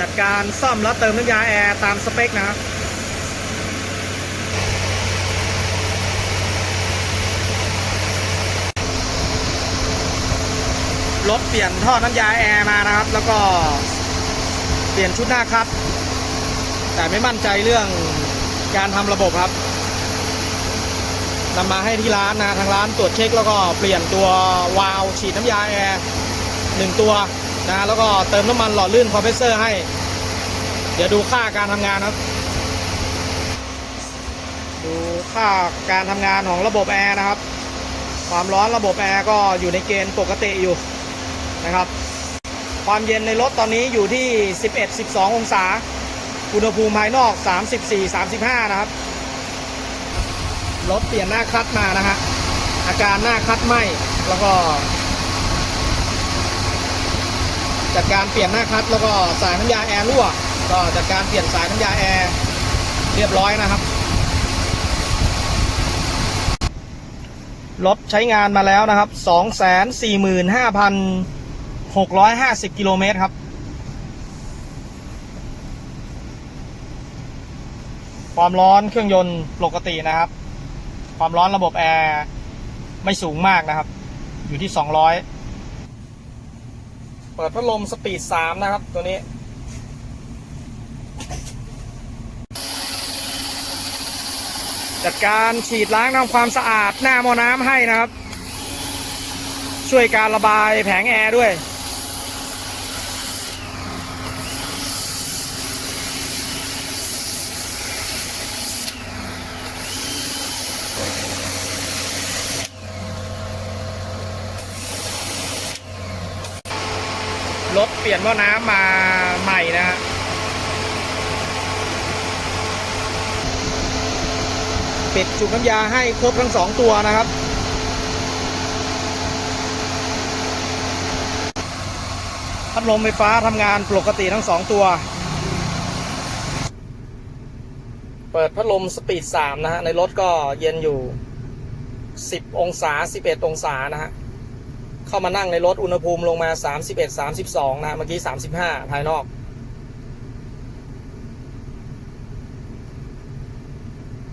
จัดการซ่อมแล้วเติมน้ำยาแอร์ตามสเปคนะครับรถเปลี่ยนท่อน้ำยาแอร์มานะครับ แล้วก็เปลี่ยนชุดหน้าคัดแต่ไม่มั่นใจเรื่องการทำระบบครับนำมาให้ที่ร้านนะทางร้านตรวจเช็คแล้วก็เปลี่ยนตัววาล์วฉีดน้ำยาแอร์หนึ่งตัว นะแล้วก็เติมน้ำมันหล่อลื่นคอมเพรสเซอร์ให้ เดี๋ยวดูค่าการทำงานครับ ดูค่าการทำงานของระบบแอร์นะครับ ความร้อนระบบแอร์ก็อยู่ในเกณฑ์ปกติอยู่นะครับ ความเย็นในรถตอนนี้อยู่ที่ 11-12 องศา อุณหภูมิภายนอก 34-35 นะครับ รถเปลี่ยนหน้าคัดมานะฮะอาการหน้าคัดไหมแล้วก็ จัดการเปลี่ยนหน้าคัดแล้วก็สายน้ำยาแอร์รั่ว ก็จัดการเปลี่ยนสายน้ำยาแอร์เรียบร้อยนะครับ รถใช้งานมาแล้วนะครับ 245,650 กิโลเมตรครับ ความร้อนเครื่องยนต์ปกตินะครับ ความร้อนระบบแอร์ไม่สูงมากนะครับ อยู่ที่ 200 เปิดพัดลมสปีดสามนะครับ ตัวนี้ จัดการฉีดล้างทำความสะอาดหน้าหม้อน้ำให้นะครับ ช่วยการระบายแผงแอร์ด้วย รถเปลี่ยนหม้อน้ำมาใหม่นะฮะปิดจุกน้ำยาให้ครบทั้งสองตัวนะครับ พัดลมไฟฟ้าทำงานปกติทั้งสองตัว เปิดพัดลมสปีด 3 นะฮะ ในรถก็เย็นอยู่ 10 องศา 11 องศานะฮะ เข้ามานั่งในรถอุณหภูมิลงมา 31 32นะฮะเมื่อกี้ 35 ภายนอก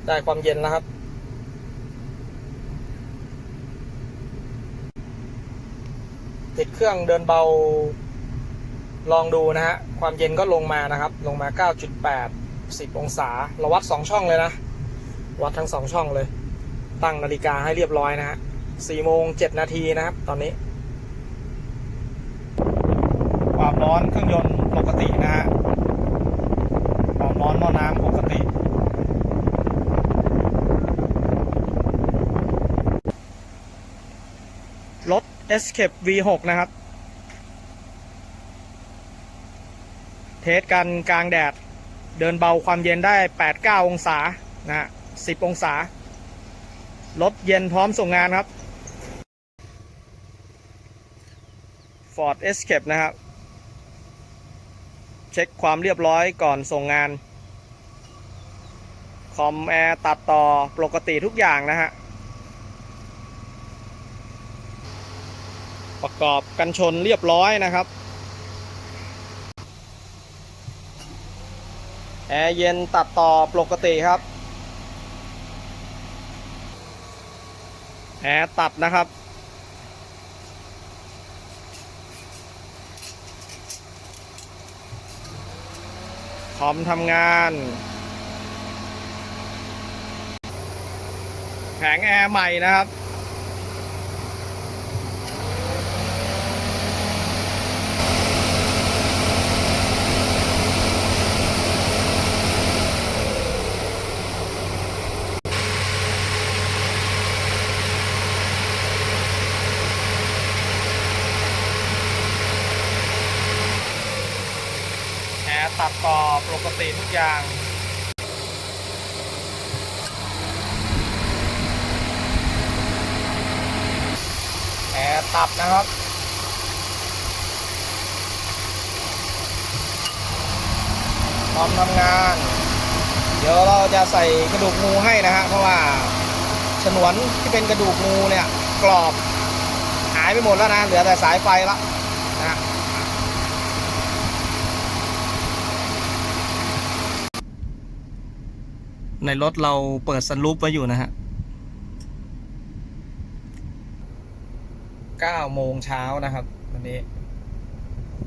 ได้ความเย็นแล้วครับ ติดเครื่องเดินเบาลองดูนะฮะ ความเย็นก็ลงมานะครับ ลงมา 9.8 10 องศา เราวัด 2 ช่องเลยนะ วัดทั้ง 2 ช่องเลย ตั้งนาฬิกาให้เรียบร้อยนะฮะ 4โมง7นาทีนะครับ ตอนนี้ ความร้อนเครื่องยนต์ปกตินะฮะความร้อนหม้อน้ำปกติ รถ Escape V6 นะครับ เทสกันกลางแดด เดินเบาความเย็นได้ 8-9 องศานะฮะ10 องศารถเย็นพร้อมส่งงานครับ Ford Escape นะครับ เช็คความเรียบร้อยก่อนส่งงาน คอมแอร์ตัดต่อปกติทุกอย่างนะฮะ ประกอบกันชนเรียบร้อยนะครับแอร์เย็นตัดต่อปกติครับ แอร์ตัดนะครับ คอมทำงาน แผงแอร์ใหม่นะครับ แอร์ตัดต่อปกติทุก อย่างแอร์ตับนะครับพร้อมทำงาน เดี๋ยวเราจะใส่กระดูกงูให้นะฮะ เพราะว่าฉนวนที่เป็นกระดูกงูเนี่ย กรอบ หายไปหมดแล้วนะ เหลือแต่สายไฟละนะฮะ ในรถเราเปิดซันรูปไว้อยู่นะฮะ9โมงเช้านะครับวันนี้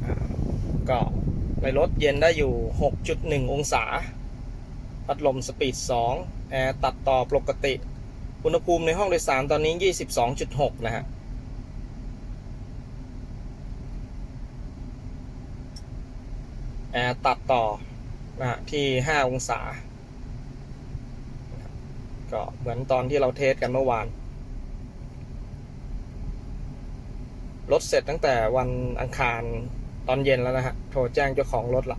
อ่าก็ในรถเย็นได้อยู่ 6.1 องศา พัดลมสปีด 2 แอร์ตัดต่อปกติ อุณหภูมิในห้องโดยสารตอนนี้ 22.6 นะฮะแอร์ตัดต่อนะที่ 5 องศา ก็เหมือนตอนที่เราเทสกันเมื่อวาน รถเสร็จตั้งแต่วันอังคารตอนเย็นแล้วนะฮะ โทรแจ้งเจ้าของรถละ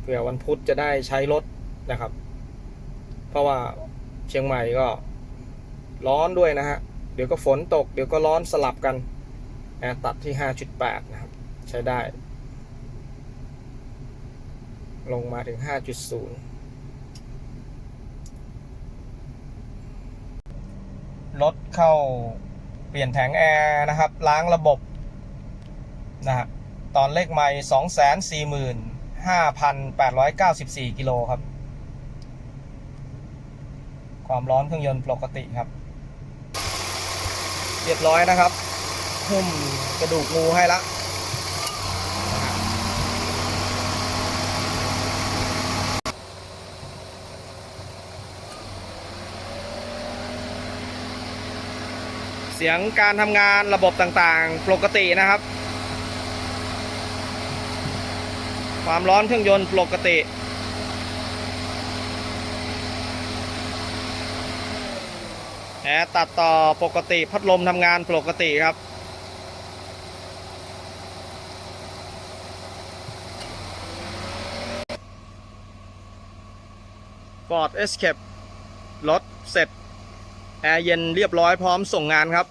เผื่อวันพุธจะได้ใช้รถนะครับ เพราะว่าเชียงใหม่ก็ร้อนด้วยนะฮะ เดี๋ยวก็ฝนตก เดี๋ยวก็ร้อนสลับกันแอร์ตัดที่ 5.8 นะครับ ใช้ได้ ลงมาถึง 5.0 รถเข้าเปลี่ยนแผงแอร์นะครับ ล้างระบบนะฮะตอนเลขไม่สองแสนสี่หมื่นห้าพันแปดร้อยเก้าสิบสี่กิโลครับ ความร้อนเครื่องยนต์ปกติครับ เรียบร้อยนะครับ หุ้มกระดูกงูให้ละ สียงการทำงานระบบต่างๆ ปกตินะครับ ความร้อนเครื่องยนต์ปกติแอร์ตัดต่อปกติพัดลมทำงานปกติครับ Ford Escape รถเสร็จ แอร์เย็นเรียบร้อยพร้อมส่งงานครับ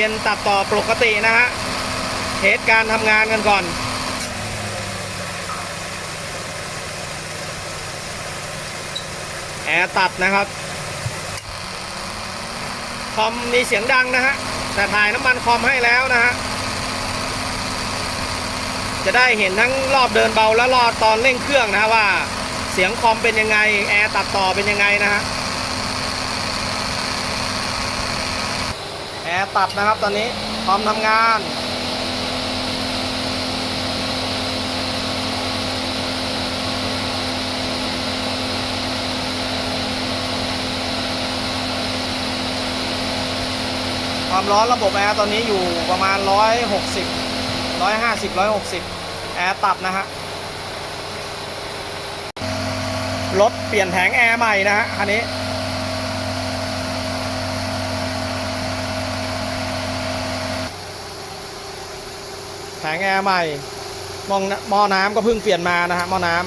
เย็นตัดต่อปกตินะฮะเทสการทำงานกันก่อน แอร์ตัดนะครับ คอมมีเสียงดังนะฮะ แต่ถ่ายน้ำมันคอมให้แล้วนะฮะ จะได้เห็นทั้งรอบเดินเบาและรอบตอนเร่งเครื่องนะฮะว่า เสียงคอมเป็นยังไง แอร์ตัดต่อเป็นยังไงนะฮะ แอร์ตัดนะครับตอนนี้พร้อมทำงาน ความร้อนระบบแอร์ตอนนี้อยู่ประมาณ 160 150 160 แอร์ตัดนะฮะรถเปลี่ยนแผงแอร์ใหม่นะฮะคันนี้ แผงแอร์ใหม่มองหม้อน้ำก็เพิ่งเปลี่ยนมานะฮะหม้อน้ำ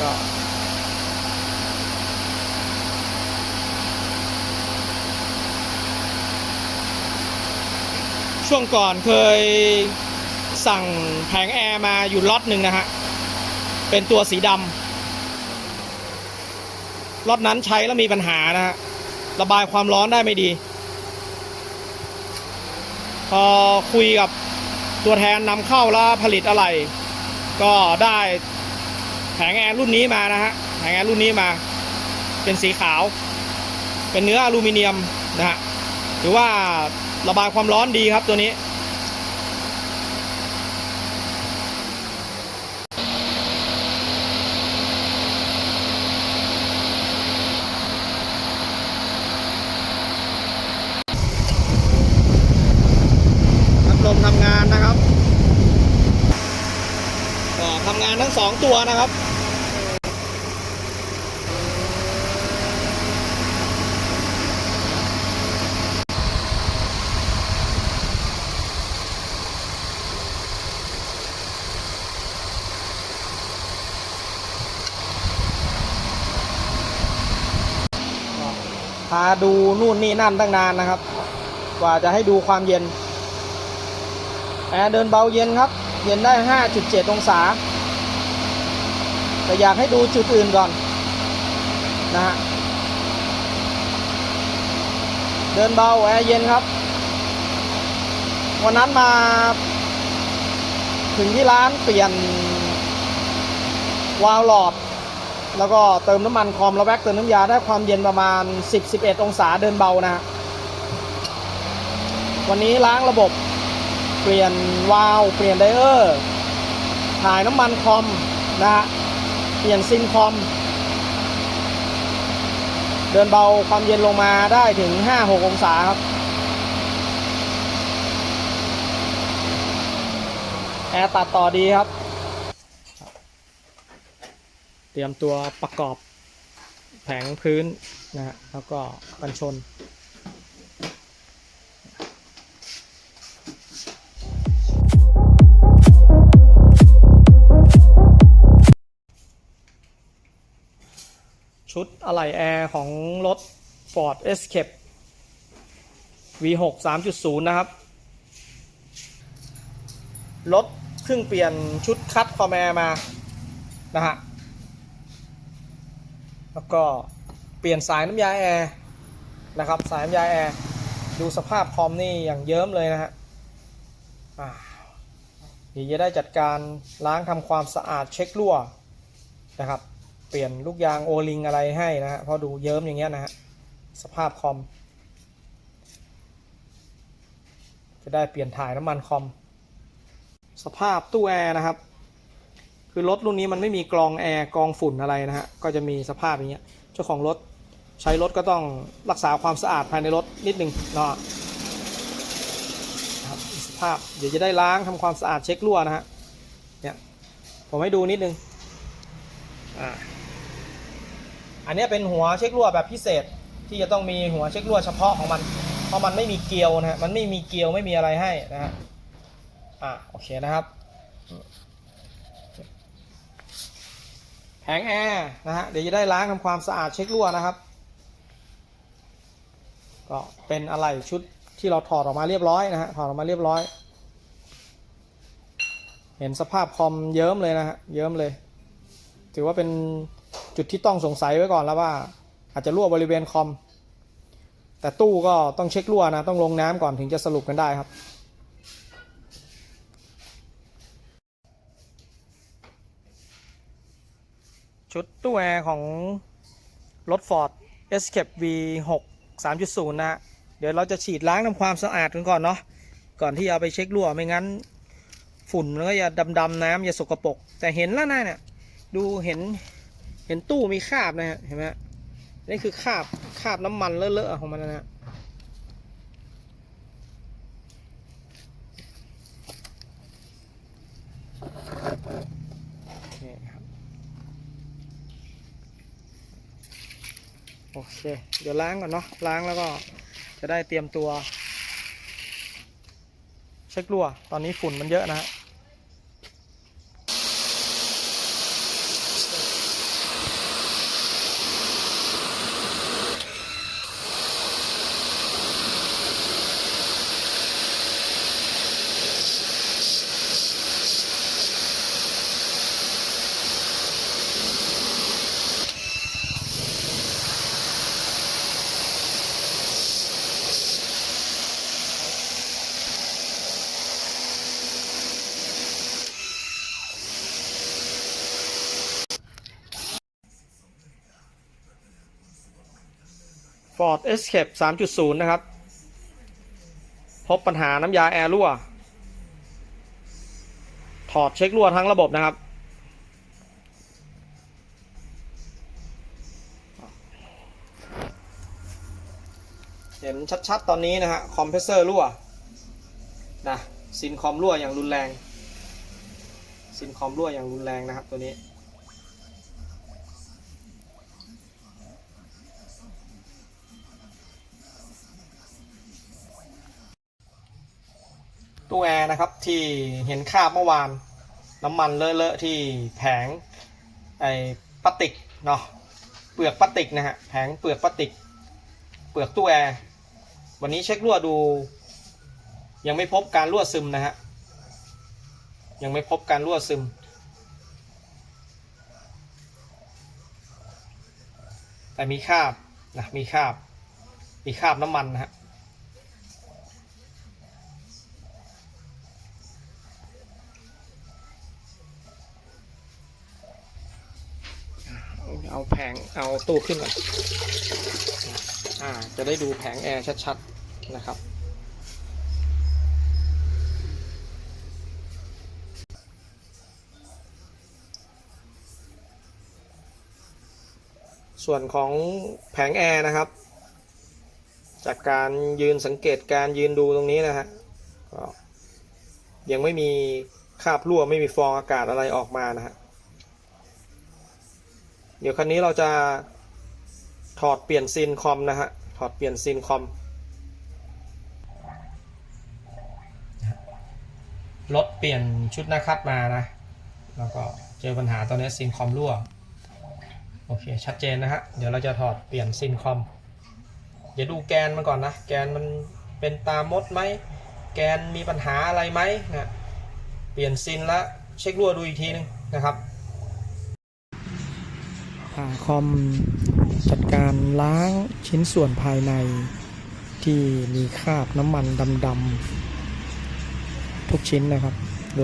ก็ช่วงก่อนเคยสั่งแผงแอร์มาอยู่ล็อตหนึ่งนะฮะ เป็นตัวสีดำล็อตนั้นใช้แล้วมีปัญหานะฮะ ระบายความร้อนได้ไม่ดี พอคุยกับตัวแทนนำเข้าแล้วผลิตอะไร ก็ได้แผงแอร์รุ่นนี้มานะฮะแผงแอร์รุ่นนี้มา เป็นสีขาว เป็นเนื้ออลูมิเนียมนะฮะถือว่าระบายความร้อนดีครับตัวนี้ะครับ พาดูนู่นนี่นั่นตั้งนานนะครับ กว่าจะให้ดูความเย็นแอร์เดินเบาเย็นครับ เย็นได้ 5.7 องศา แต่อยากให้ดูจุดอื่นก่อนนะฮะเดินเบาแอร์เย็นครับ วันนั้นมา ถึงที่ร้านเปลี่ยน วาล์วหลอด แล้วก็เติมน้ำมันคอมแล้วแว็กเติมน้ำยาได้ความเย็นประมาณ 10-11 องศาเดินเบานะฮะวันนี้ล้างระบบเปลี่ยนวาล์วเปลี่ยนไดเออร์ถ่ายน้ำมันคอมนะฮะ เปลี่ยนซิมคอม เดินเบาความเย็นลงมาได้ถึง 5-6 องศาครับ แอร์ตัดต่อดีครับ เตรียมตัวประกอบแผงพื้นนะฮะแล้วก็กันชน ชุดอะไหล่แอร์ของรถ Ford Escape V6 3.0 นะครับ รถเพิ่งเปลี่ยนชุดคัดคอมแอร์มา นะฮะ แล้วก็เปลี่ยนสายน้ำยาแอร์นะครับ สายน้ำยาแอร์ ดูสภาพคอมนี่อย่างเยิ้มเลยนะฮะเดี๋ยวจะได้จัดการล้างทำความสะอาดเช็ครั่วนะครับ เปลี่ยนลูกยางโอลิงอะไรให้นะฮะเพราะดูเยิ้มอย่างเงี้ยนะฮะสภาพคอม จะได้เปลี่ยนถ่ายน้ำมันคอม สภาพตู้แอร์นะครับ คือรถรุ่นนี้มันไม่มีกรองแอร์กรองฝุ่นอะไรนะฮะก็จะมีสภาพอย่างเงี้ยเจ้าของรถใช้รถก็ต้องรักษาความสะอาดภายในรถนิดนึงเนาะครับสภาพเดี๋ยวจะได้ล้างทำความสะอาดเช็ครั่วนะฮะเนี่ยผมให้ดูนิดนึงอ่า อันนี้เป็นหัวเช็ครั่วแบบพิเศษที่จะต้องมีหัวเช็ครั่วเฉพาะของมัน เพราะมันไม่มีเกลียวนะฮะมันไม่มีเกลียวไม่มีอะไรให้นะฮะอ่าโอเคนะครับแผงแอร์นะฮะเดี๋ยวจะได้ล้างทำความสะอาดเช็ครั่วนะครับ ก็เป็นอะไรชุดที่เราถอดออกมาเรียบร้อยนะฮะถอดออกมาเรียบร้อย เห็นสภาพคอมเยิ้มเลยนะฮะเยิ้มเลย ถือว่าเป็น จุดที่ต้องสงสัยไว้ก่อนแล้วว่า อาจจะรั่วบริเวณคอม แต่ตู้ก็ต้องเช็ครั่วนะ ต้องลงน้ำก่อนถึงจะสรุปกันได้ครับ ชุดตู้แอร์ของรถ Ford Escape V6 3.0 นะฮะเดี๋ยวเราจะฉีดล้างทำความสะอาดกันก่อนเนาะก่อนที่เอาไปเช็ครั่วไม่งั้น ฝุ่นมันก็จะดำๆน้ำจะสกปรกแต่เห็นแล้วนะเนี่ยดูเห็น เห็นตู้มีคราบนะฮะเห็นไหมนี่คือคราบคราบน้ำมันเลอะๆของมันนะฮะโอเคครับโอเค เดี๋ยวล้างก่อนเนาะล้างแล้วก็จะได้เตรียมตัว เช็ครั่วตอนนี้ฝุ่นมันเยอะนะฮะ Ford Escape 3.0 นะครับ พบปัญหาน้ำยาแอร์รั่ว ถอดเช็ครั่วทั้งระบบนะครับ เห็นชัดๆ ตอนนี้นะฮะ คอมเพรสเซอร์รั่วนะซินคอมรั่วอย่างรุนแรง ซินคอมรั่วอย่างรุนแรงนะครับตัวนี้ ตู้แอร์นะครับที่เห็นคาบเมื่อวาน น้ำมันเลอะๆที่แผงไอ้พลาสติกเนาะเปลือกพลาสติกนะฮะแผงเปลือกพลาสติก เปลือกตู้แอร์วันนี้เช็ครั่วดู ยังไม่พบการรั่วซึมนะฮะยังไม่พบการรั่วซึม แต่มีคาบนะมีคาบมีคาบน้ำมันนะฮะ ผงเอาตู้ขึ้นก่อนอ่าจะได้ดูแผงแอร์ชัดๆนะครับ ส่วนของแผงแอร์นะครับ จากการยืนสังเกตการยืนดูตรงนี้นะฮะก็ยังไม่มีคราบรั่วไม่มีฟองอากาศอะไรออกมานะฮะ เดี๋ยวคันนี้เราจะถอดเปลี่ยนซีนคอมนะฮะ ถอดเปลี่ยนซีนคอม รถเปลี่ยนชุดหน้าคัดมานะ แล้วก็เจอปัญหาตอนนี้ซีนคอมรั่ว โอเค ชัดเจนนะฮะ เดี๋ยวเราจะถอดเปลี่ยนซินคอม เดี๋ยวดูแกนมันก่อนนะ แกนมันเป็นตามดไหม แกนมีปัญหาอะไรไหมนะ เปลี่ยนซินแล้วเช็ครั่วดูอีกทีนึงนะครับ คอมจัดการล้างชิ้นส่วนภายในที่มีคราบน้ำมันดำๆทุกชิ้นนะครับ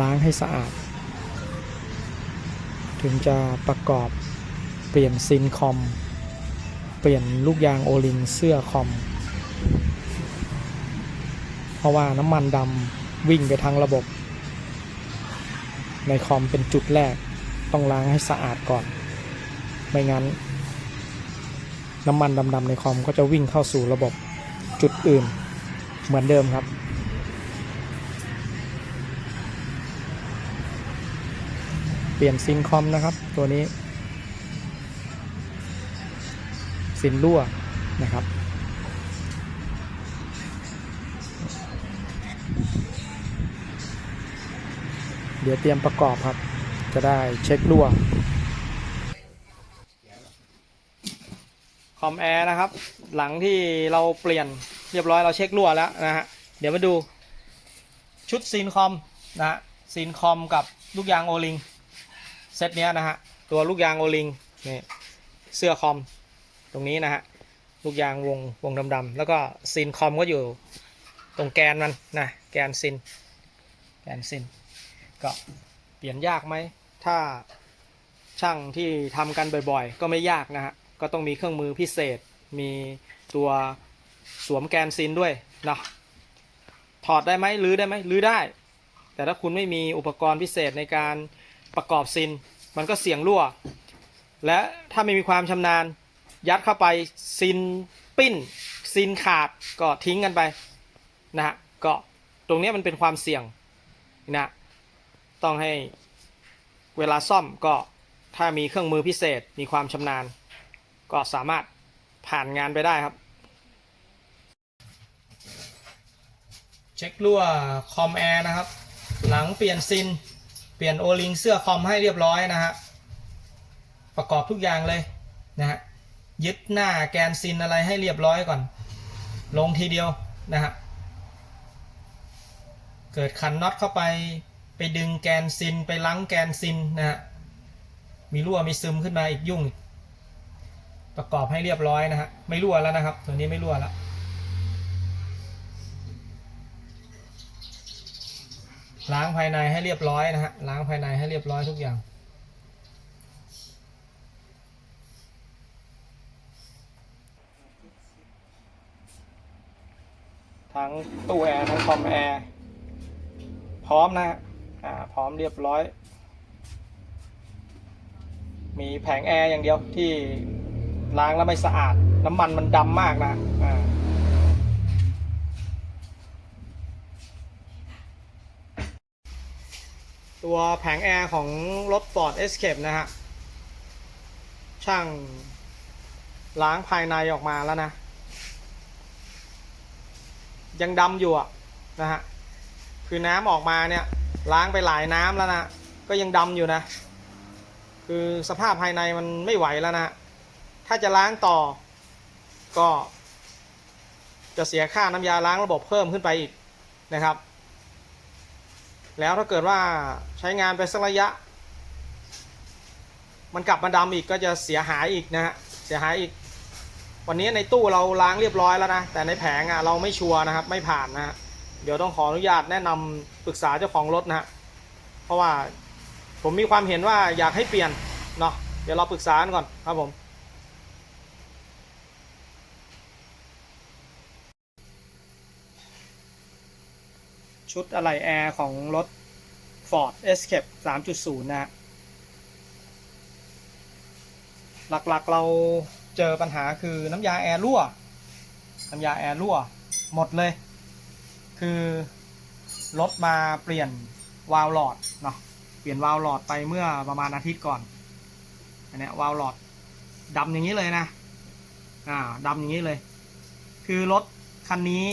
ล้างให้สะอาด ถึงจะประกอบเปลี่ยนซินคอม เปลี่ยนลูกยางโอลิงเสื้อคอม เพราะว่าน้ำมันดำวิ่งไปทางระบบ ในคอมเป็นจุดแรกต้องล้างให้สะอาดก่อน ไม่งั้น น้ำมันดำๆในคอมก็จะวิ่งเข้าสู่ระบบจุดอื่นเหมือนเดิมครับ เปลี่ยนซินคอมนะครับ ตัวนี้ซินรั่วนะครับเดี๋ยวเตรียมประกอบครับ จะได้เช็ครั่ว คอมแอร์นะครับ หลังที่เราเปลี่ยนเรียบร้อยเราเช็ครั่วแล้วนะฮะ เดี๋ยวมาดูชุดซีนคอมนะฮะซีนคอมกับลูกยางโอลิงเซตเนี้ยนะฮะ ตัวลูกยางโอลิงนี่เสื้อคอมตรงนี้นะฮะ ลูกยางวงวงดำๆแล้วก็ซินคอมก็อยู่ตรงแกนมันนะแกนซินแกนซินก็เปลี่ยนยากไหม ถ้าช่างที่ทำกันบ่อยๆ ก็ไม่ยากนะฮะ ก็ต้องมีเครื่องมือพิเศษ มีตัวสวมแกนซินด้วยนะถอดได้ไหมรื้อได้ไหมรื้อได้ แต่ถ้าคุณไม่มีอุปกรณ์พิเศษในการประกอบซิน มันก็เสี่ยงรั่ว และถ้าไม่มีความชำนาญ ยัดเข้าไปซินปิ้น ซินขาดก็ทิ้งกันไปนะฮะก็ตรงนี้มันเป็นความเสี่ยงนะต้องให้เวลาซ่อมก็ถ้ามีเครื่องมือพิเศษมีความชำนาญ ก็สามารถผ่านงานไปได้ครับ เช็ครั่วคอมแอร์นะครับ หลังเปลี่ยนซิน เปลี่ยนโอลิงเสื้อคอมให้เรียบร้อยนะฮะ ประกอบทุกอย่างเลยนะฮะ ยึดหน้าแกนซินอะไรให้เรียบร้อยก่อน ลงทีเดียวนะฮะ เกิดขันน็อตเข้าไป ไปดึงแกนซิน ไปลังแกนซินนะฮะ มีรั่วมีซึมขึ้นมาอีกยุ่ง ประกอบให้เรียบร้อยนะฮะไม่รั่วแล้วนะครับ ตัวนี้ไม่รั่วแล้วล้างภายในให้เรียบร้อยนะฮะล้างภายในให้เรียบร้อยทุกอย่าง ทั้งตู้แอร์ทั้งคอมแอร์พร้อมนะฮะอ่าพร้อมเรียบร้อย มีแผงแอร์อย่างเดียวที่ ล้างแล้วไม่สะอาด น้ำมันมันดำมากนะอ่าตัวแผงแอร์ของรถ Ford Escape นะฮะ ช่างล้างภายในออกมาแล้วนะ ยังดำอยู่อะนะฮะ คือน้ำออกมาเนี่ย ล้างไปหลายน้ำแล้วนะ ก็ยังดำอยู่นะ คือสภาพภายในมันไม่ไหวแล้วนะ ถ้าจะล้างต่อ ก็ จะเสียค่าน้ำยาล้างระบบเพิ่มขึ้นไปอีกนะครับ แล้วถ้าเกิดว่าใช้งานไปสักระยะ มันกลับมาดำอีกก็จะเสียหายอีกนะฮะเสียหายอีก วันนี้ในตู้เราล้างเรียบร้อยแล้วนะ แต่ในแผงอะเราไม่ชัวร์นะครับ ไม่ผ่านนะฮะเดี๋ยวต้องขออนุญาตแนะนำปรึกษาเจ้าของรถนะฮะเพราะว่าผมมีความเห็นว่าอยากให้เปลี่ยนเนาะเดี๋ยวเราปรึกษากันก่อนครับผม ชุดอะไหล่แอร์ของรถ Ford Escape 3.0 นะฮะหลักๆเราเจอปัญหาคือน้ำยาแอร์รั่ว น้ำยาแอร์รั่ว หมดเลย คือรถมาเปลี่ยนวาล์วหลอดเนาะ เปลี่ยนวาล์วหลอดไปเมื่อประมาณอาทิตย์ก่อน อันนี้วาล์วหลอดดำอย่างนี้เลยนะ อ่าดำอย่างนี้เลย คือรถคันนี้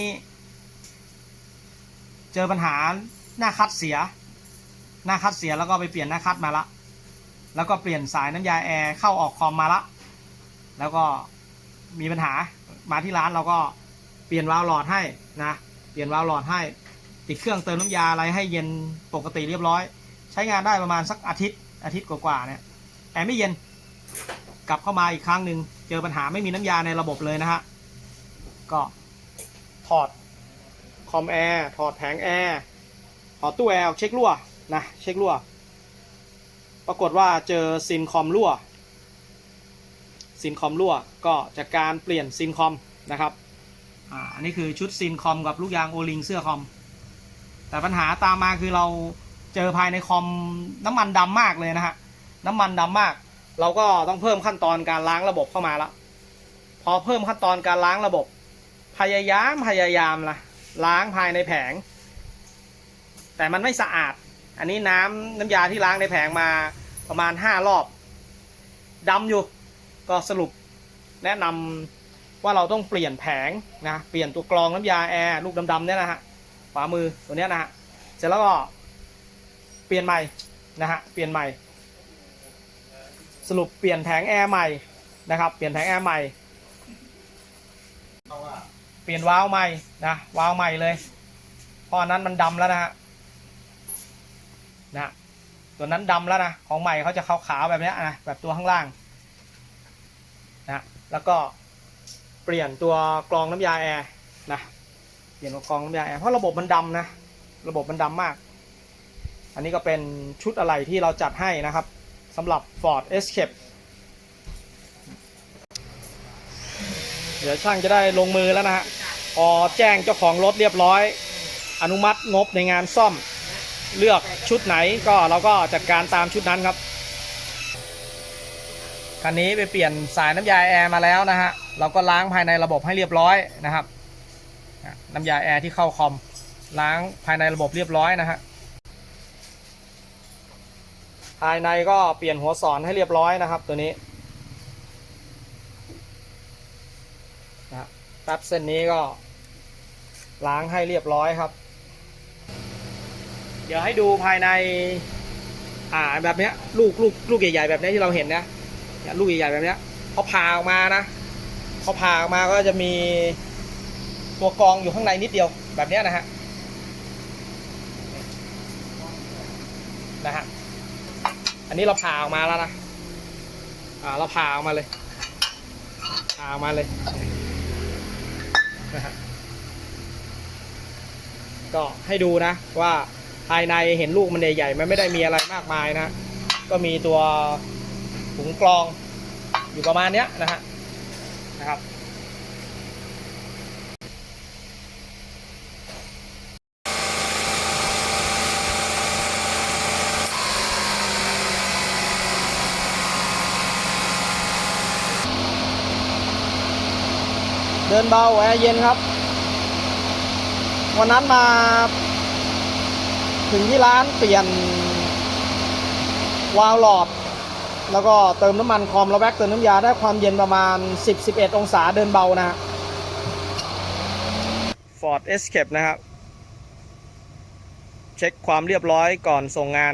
เจอปัญหาหน้าคัดเสีย หน้าคัดเสียแล้วก็ไปเปลี่ยนหน้าคัดมาละ แล้วก็เปลี่ยนสายน้ำยาแอร์เข้าออกคอมมาละ แล้วก็มีปัญหามาที่ร้านเราก็เปลี่ยนวาล์วหลอดให้นะ เปลี่ยนวาล์วหลอดให้ ติดเครื่องเติมน้ำยาอะไรให้เย็นปกติเรียบร้อย ใช้งานได้ประมาณสักอาทิตย์อาทิตย์กว่าๆเนี่ยแอร์ไม่เย็นกลับเข้ามาอีกครั้งหนึ่งเจอปัญหาไม่มีน้ำยาในระบบเลยนะฮะก็ถอด คอมแอร์ถอดแผงแอร์ถอดตู้แอร์เช็ครั่วนะเช็ครั่ว ปรากฏว่าเจอซินคอมรั่วซินคอมรั่วก็จากการเปลี่ยนซินคอมนะครับอ่าอันนี้คือชุดซินคอมกับลูกยางโอลิงเสื้อคอม แต่ปัญหาตามมาคือเราเจอภายในคอมน้ำมันดำมากเลยนะฮะน้ำมันดำมาก เราก็ต้องเพิ่มขั้นตอนการล้างระบบเข้ามาละพอเพิ่มขั้นตอนการล้างระบบ พยายามพยายามละ ล้างภายในแผง แต่มันไม่สะอาด อันนี้น้ำน้ำยาที่ล้างในแผงมาประมาณห้ารอบดำอยู่ ก็สรุปแนะนำว่าเราต้องเปลี่ยนแผงนะเปลี่ยนตัวกรองน้ำยาแอร์ลูกดำๆเนี่ยนะฮะขวามือตัวเนี้ยนะฮะเสร็จแล้วก็เปลี่ยนใหม่นะฮะเปลี่ยนใหม่ สรุปเปลี่ยนแผงแอร์ใหม่นะครับ เปลี่ยนแผงแอร์ใหม่ เปลี่ยนวาล์วใหม่นะวาล์วใหม่เลยเพราะนั้นมันดำแล้วนะฮะนะตัวนั้นดำแล้วนะของใหม่เขาจะขาวๆแบบนี้นะแบบตัวข้างล่างนะแล้วก็เปลี่ยนตัวกรองน้ำยาแอร์นะเปลี่ยนตัวกรองน้ำยาแอร์เพราะระบบมันดำนะระบบมันดำมาก อันนี้ก็เป็นชุดอะไรที่เราจัดให้นะครับสำหรับ Ford Escape เดี๋ยวช่างจะได้ลงมือแล้วนะฮะพอแจ้งเจ้าของรถเรียบร้อย อนุมัติงบในงานซ่อมเลือกชุดไหนก็เราก็จัดการตามชุดนั้นครับคันนี้ไปเปลี่ยนสายน้ำยาแอร์มาแล้วนะฮะเราก็ล้างภายในระบบให้เรียบร้อยนะครับน้ำยาแอร์ที่เข้าคอมล้างภายในระบบเรียบร้อยนะฮะภายในก็เปลี่ยนหัวสอนให้เรียบร้อยนะครับตัวนี้ นะฮะแป๊บเส้นนี้ก็ ล้างให้เรียบร้อยครับ เดี๋ยวให้ดูภายใน อ่าแบบเนี้ย ลูกลูกลูกใหญ่ๆแบบเนี้ยที่เราเห็นนะเนี่ยลูกใหญ่ๆแบบเนี้ยเขาผ่าออกมานะเขาผ่าออกมาก็จะมีตัวกรองอยู่ข้างในนิดเดียวแบบเนี้ยนะฮะนะฮะอันนี้เราผ่าออกมาแล้วนะอ่าเราผ่าออกมาเลยผ่าออกมาเลย นะฮะก็ให้ดูนะว่าภายในเห็นลูกมันใหญ่ๆมันไม่ได้มีอะไรมากมายนะ ก็มีตัวถุงกรองอยู่ประมาณเนี้ยนะฮะนะครับ ดินเบาแอร์เย็นครับ วันนั้นมาถึงที่ร้านเปลี่ยน วาล์วหลอด แล้วก็เติมน้ำมันคอมแล้วแว็กเติมน้ำยาได้ความเย็นประมาณ 10-11 องศาเดินเบานะฮะ Ford Escape นะครับ เช็คความเรียบร้อยก่อนส่งงาน